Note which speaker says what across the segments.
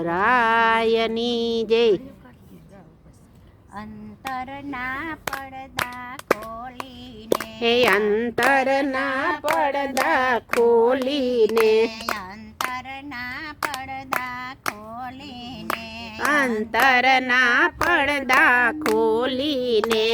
Speaker 1: રાયની જય.
Speaker 2: અંતરના પડદા ખોલીને
Speaker 1: હે અંતરના પડદા ખોલીને
Speaker 2: અંતરના પડદા ખોલીને
Speaker 1: અંતરના પડદા ખોલીને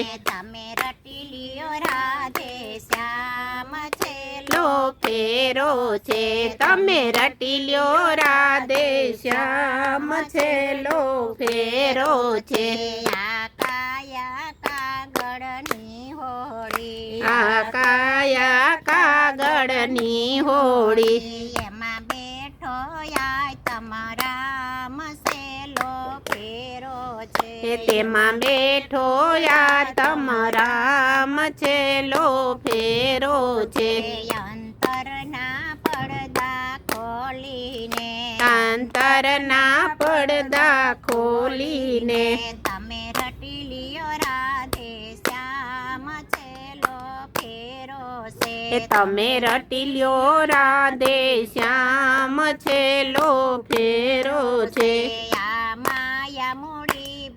Speaker 1: ફેરો છે. તમે રટી લ્યો રાધે શ્યામ છે લો ફેરો છે.
Speaker 2: આ કાયા કાગળની હોળી.
Speaker 1: આ કાયા કાગળની હોળી.
Speaker 2: એમાં બેઠો યાય તમારા મસેલો ફેરો છે.
Speaker 1: તેમાં બેઠો યા તમારા છે લો ફેરો છે.
Speaker 2: ખોલીને
Speaker 1: અંતરના પડદા ખોલીને.
Speaker 2: તમે રટી લ્યો રાધે શ્યામ છેલો ફેરો છે
Speaker 1: તમે રટી લ્યો રાધે શ્યામ છે લો ફેરો છે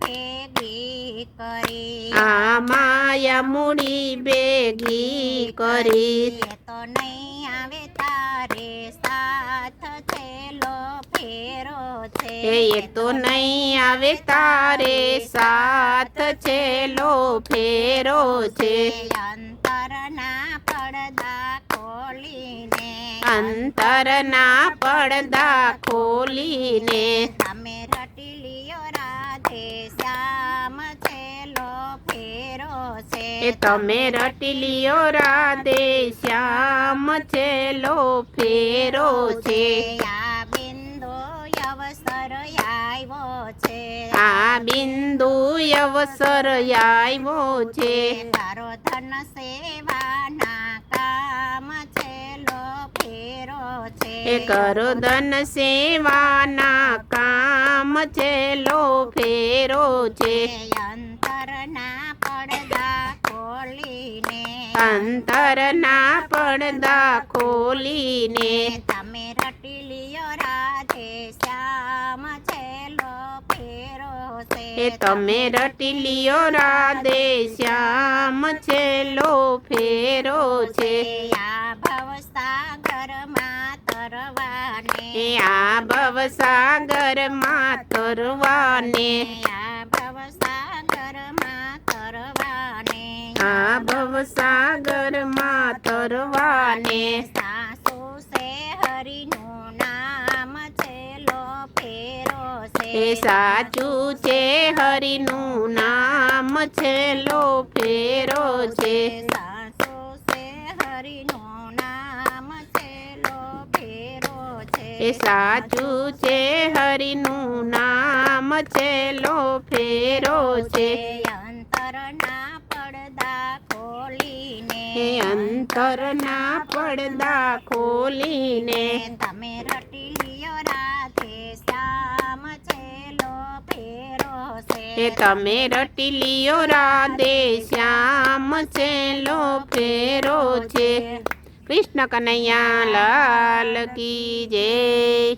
Speaker 2: ભેગી કરી.
Speaker 1: આ માયા મૂડી ભેગી કરી.
Speaker 2: એ તો નહીં આવે તારે સાથ થેલો ફેરો છે.
Speaker 1: એ એ તો નહીં આવે તારે સાથ છેલો ફેરો છે.
Speaker 2: અંતરના પડદા ખોલીને
Speaker 1: અંતરના પડદા ખોલીને.
Speaker 2: તમે રટી
Speaker 1: એ તમે રટી લ્યો રાધે શ્યામ છે લો ફેરો છે.
Speaker 2: આ બિંદુ અવસર આવ્યો છે.
Speaker 1: આ બિંદુ અવસર આવ્યો છે.
Speaker 2: તારો ધન સેવાના કામ છેલ્લો ફેરો છે.
Speaker 1: એ કરો ધન સેવાના કામ છે લો ફેરો છે.
Speaker 2: અંતરના પડદા ખોલીને તમે રટી લિયો રાધે શ્યામ છેલો ફેરો છે.
Speaker 1: એ તમે રટી લિયો રાધે શ્યામ છે લો ફેરો છે.
Speaker 2: આ ભવસાગરમાં તરવાને.
Speaker 1: આ ભવસાગરમાં તરવાને.
Speaker 2: આ ભવસાગરમાં તરવાને.
Speaker 1: આ ભવસાગરમાં તરવાને.
Speaker 2: સાસુ છે હરિનું નામ છેલો ફેરો છે
Speaker 1: સાચું છે હરિનું નામ છે લો ફેરો છે.
Speaker 2: સાસુ છે હરિનું નામ છેલો ફેરો છે.
Speaker 1: એ સાચું છે હરિનું નામ છે લો ફેરો છે.
Speaker 2: અંતરના પડદા ખોલીને તમે રટી લ્યો રાધે શ્યામ છેલો ફેરો છે.
Speaker 1: તમે રટી લ્યો રાધે શ્યામ છે ફેરો છે. કૃષ્ણ કનૈયા લાલ કી જય.